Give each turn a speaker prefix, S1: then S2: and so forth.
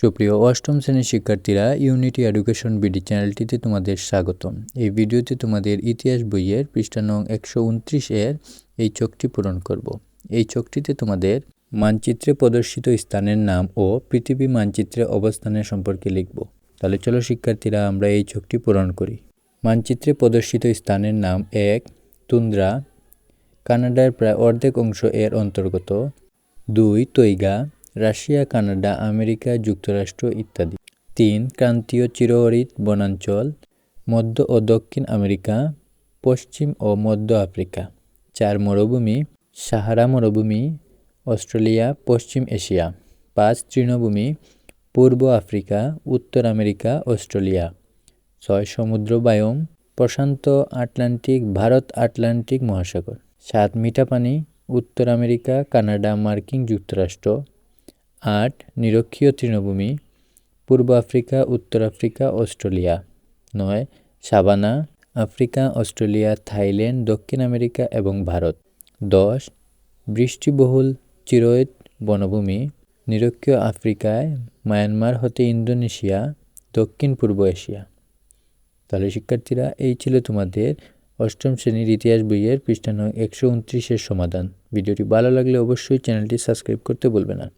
S1: সুপ্রিয় অষ্টম শ্রেণির শিক্ষার্থীরা ইউনিটি এডুকেশন বিডি চ্যানেলটিতে তোমাদের স্বাগতম। এই ভিডিওতে তোমাদের ইতিহাস বইয়ের পৃষ্ঠা নং একশো উনত্রিশ এর এই চোখটি পূরণ করব। এই চোখটিতে তোমাদের মানচিত্রে প্রদর্শিত স্থানের নাম ও পৃথিবী মানচিত্রে অবস্থানের সম্পর্কে লিখব। তাহলে চলো শিক্ষার্থীরা, আমরা এই চোখটি পূরণ করি। মানচিত্রে প্রদর্শিত স্থানের নাম এক, তুন্দ্রা। কানাডার প্রায় অর্ধেক অংশ এর অন্তর্গত। দুই, তৈগা। রাশিয়া, কানাডা, আমেরিকা, যুক্তরাষ্ট্র ইত্যাদি। তিন, ক্রান্তীয় চিরহরিত বনাঞ্চল, মধ্য ও দক্ষিণ আমেরিকা, পশ্চিম ও মধ্য আফ্রিকা। চার, মরুভূমি, সাহারা মরুভূমি, অস্ট্রেলিয়া, পশ্চিম এশিয়া। পাঁচ, তৃণভূমি, পূর্ব আফ্রিকা, উত্তর আমেরিকা, অস্ট্রেলিয়া। ছয় সমুদ্র বায়ুম প্রশান্ত আটলান্টিক, ভারত আটলান্টিক মহাসাগর। সাত মিঠা পানি উত্তর আমেরিকা, কানাডা, মার্কিন যুক্তরাষ্ট্র। আট, নিরক্ষীয় তৃণভূমি, পূর্ব আফ্রিকা, উত্তর আফ্রিকা, অস্ট্রেলিয়া। নয় সাবানা আফ্রিকা, অস্ট্রেলিয়া, থাইল্যান্ড, দক্ষিণ আমেরিকা এবং ভারত। দশ, বৃষ্টিবহুল চিরয়েত বনভূমি, নিরক্ষীয় আফ্রিকায় মায়ানমার হতে ইন্দোনেশিয়া, দক্ষিণ পূর্ব এশিয়া। তাহলে শিক্ষার্থীরা, এই ছিল তোমাদের অষ্টম শ্রেণির ইতিহাস বইয়ের পৃষ্ঠা একশো উনত্রিশের সমাধান। ভিডিওটি ভালো লাগলে অবশ্যই চ্যানেলটি সাবস্ক্রাইব করতে বলবে না।